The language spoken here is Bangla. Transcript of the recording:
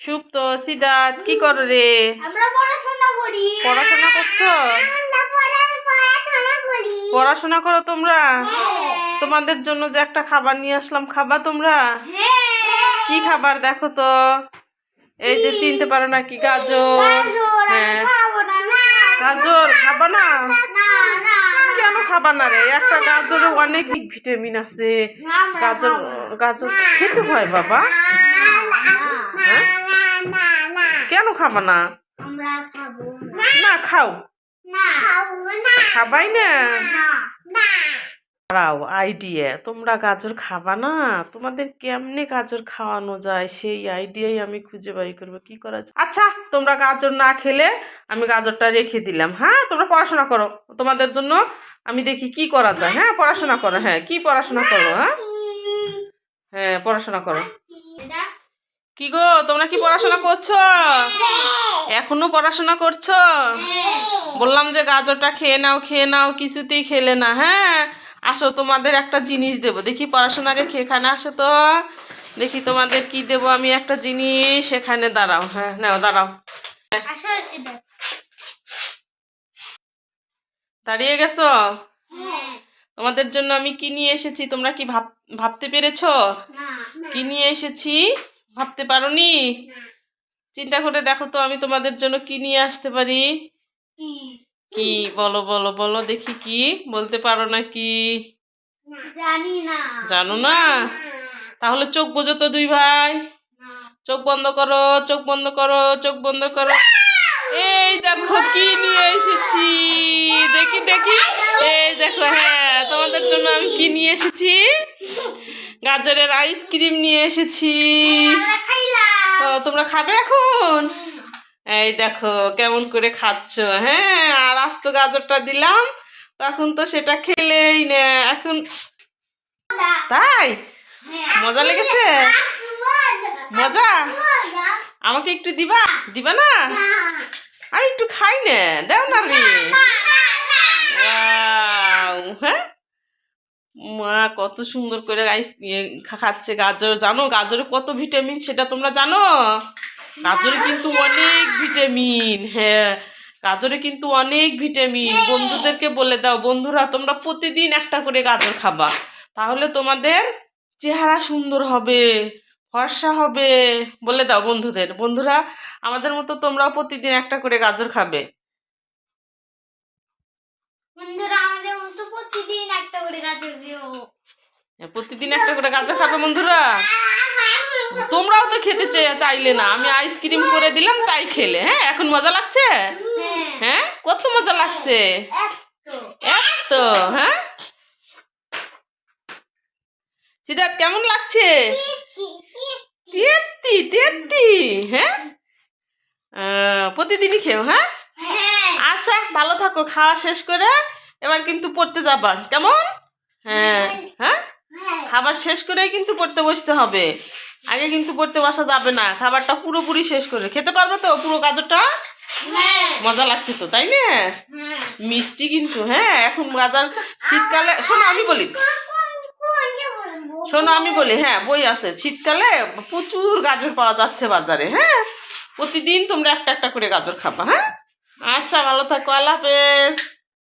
সুপ্ত সিদ্ধার্থ কি করো রে? আমরা পড়াশোনা করি। পড়াশোনা করছ? পড়াশোনা করো। তোমরা? তোমাদের জন্য যে একটা খাবার নিয়ে আসলাম খাবা তোমরা? হ্যাঁ। কি খাবার দেখো তো? এই যে চিনতে পারো না কি গাজর। গাজর হ্যাঁ। গাজর খাবা না? কেন খাবা না রে? একটা গাজরে অনেক ভিটামিন আছে। গাজর গাজর খেতে হয় বাবা হ্যাঁ? না না কেন খাবা না? খাব না। খাও। না। খাবাই না? না। না। দাঁড়াও আইডিয়া তোমরা গাজর খাবা না? তোমাদের কেমনে গাজর খাওয়ানো যায়? সেই আইডিয়াই আমি খুঁজে বাই করব। কি করা যায়? আচ্ছা তোমরা গাজর না খেলে আমি গাজরটা রেখে দিলাম হ্যাঁ? তোমরা পড়াশোনা করো। তোমাদের জন্য আমি দেখি কি করা যায় হ্যাঁ? পড়াশোনা করো হ্যাঁ? কি পড়াশোনা করো হ্যাঁ। হ্যাঁ পড়াশোনা করো। কি গো তোমরা কি পড়াশোনা করছ? এখনও পড়াশোনা করছ? বললাম যে গাজরটা খেয়ে নাও খেয়ে নাও কিছুতেই খেলে না হ্যাঁ? আসো তোমাদের একটা জিনিস দেবো। দেখি পড়াশোনা রেখে এখানে আসো তো। দেখি তোমাদের কি দেবো আমি একটা জিনিস। এখানে দাঁড়াও হ্যাঁ নাও দাঁড়াও। দাঁড়িয়ে গেছো? হ্যাঁ। তোমাদের জন্য আমি কি নিয়ে এসেছি তোমরা কি ভাব ভাবতে পেরেছ? কি নিয়ে এসেছি? ভাবতে পারোনি? চিন্তা করে দেখো তো আমি তোমাদের জন্য কি নিয়ে আসতে পারি? কি? কি? বলো বলো বলো দেখি কি? বলতে পারো না কি? জানি না। জানো না? তাহলে চোখ বোঝো তো দুই ভাই। চোখ বন্ধ করো চোখ বন্ধ করো চোখ বন্ধ করো। এই দেখো কি নিয়ে এসেছি। দেখি দেখি। এই দেখো হ্যাঁ তোমাদের জন্য আমি কি নিয়ে এসেছি? গাজরের আইসক্রিম নিয়ে এসেছি। ও তোমরা খাবে এখন? এই দেখো কেমন করে খাচ্ছ হ্যাঁ? আর আস্ত গাজরটা দিলাম তখন তো সেটা খেলেই না এখন তাই? হ্যাঁ মজা লেগেছে? মজা। আমাকে একটু দিবা? দিবা না? আমি একটু খাই না দাও না রে। হ্যাঁ? মা, কত সুন্দর করে আইস খাচ্ছে গাজর। জানো, গাজরে কত ভিটামিন সেটা তোমরা জানো? গাজরে কিন্তু অনেক ভিটামিন হ্যাঁ। গাজরে কিন্তু অনেক ভিটামিন বন্ধুদেরকে বলে দাও, বন্ধুরা, তোমরা প্রতিদিন একটা করে গাজর খাবা। তাহলে তোমাদের চেহারা সুন্দর হবে, ফর্সা হবে। বলে দাও বন্ধুদের। বন্ধুরা, আমাদের মতো তোমরাও প্রতিদিন একটা করে গাজর খাবে বন্ধুরা আমাদের মতো প্রতিদিন একটা করে গাজর দিও হ্যাঁ, প্রতিদিন একটা করে গাজর খাবে বন্ধুরা। তোমরাও তো খেতে চাইলে না। আমি আইসক্রিম করে দিলাম তাই খেলে। হ্যাঁ এখন মজা লাগছে? হ্যাঁ। হ্যাঁ কত মজা লাগছে? এত। হ্যাঁ? সিদ্ধার্থ কেমন লাগছে? তেত্তি তেত্তি হ্যাঁ? প্রতিদিনই খেও হ্যাঁ? হ্যাঁ। আচ্ছা ভালো থাকো খাওয়া শেষ করে। এবার কিন্তু পড়তে যাবা। কেমন? হ্যাঁ। হ্যাঁ। হ্যাঁ? খাবার শেষ করেই কিন্তু পড়তে বসতে হবে। আগে কিন্তু পড়তে বসা যাবে না। খাবারটা পুরোপুরি শেষ করে। খেতে পারবে তো পুরো গাজরটা? হ্যাঁ। মজা লাগছে তো তাই না? হ্যাঁ। মিষ্টি কিন্তু হ্যাঁ। এখন গাজার শীতকালে শোনো আমি বলি। শোনো আমি বলি হ্যাঁ বই আছে। শীতকালে প্রচুর গাজর পাওয়া যাচ্ছে বাজারে হ্যাঁ? প্রতিদিন তোমরা একটা একটা করে গাজর খাবা হ্যাঁ? আচ্ছা ভালো থাকো আল্লাহ হাফেজ।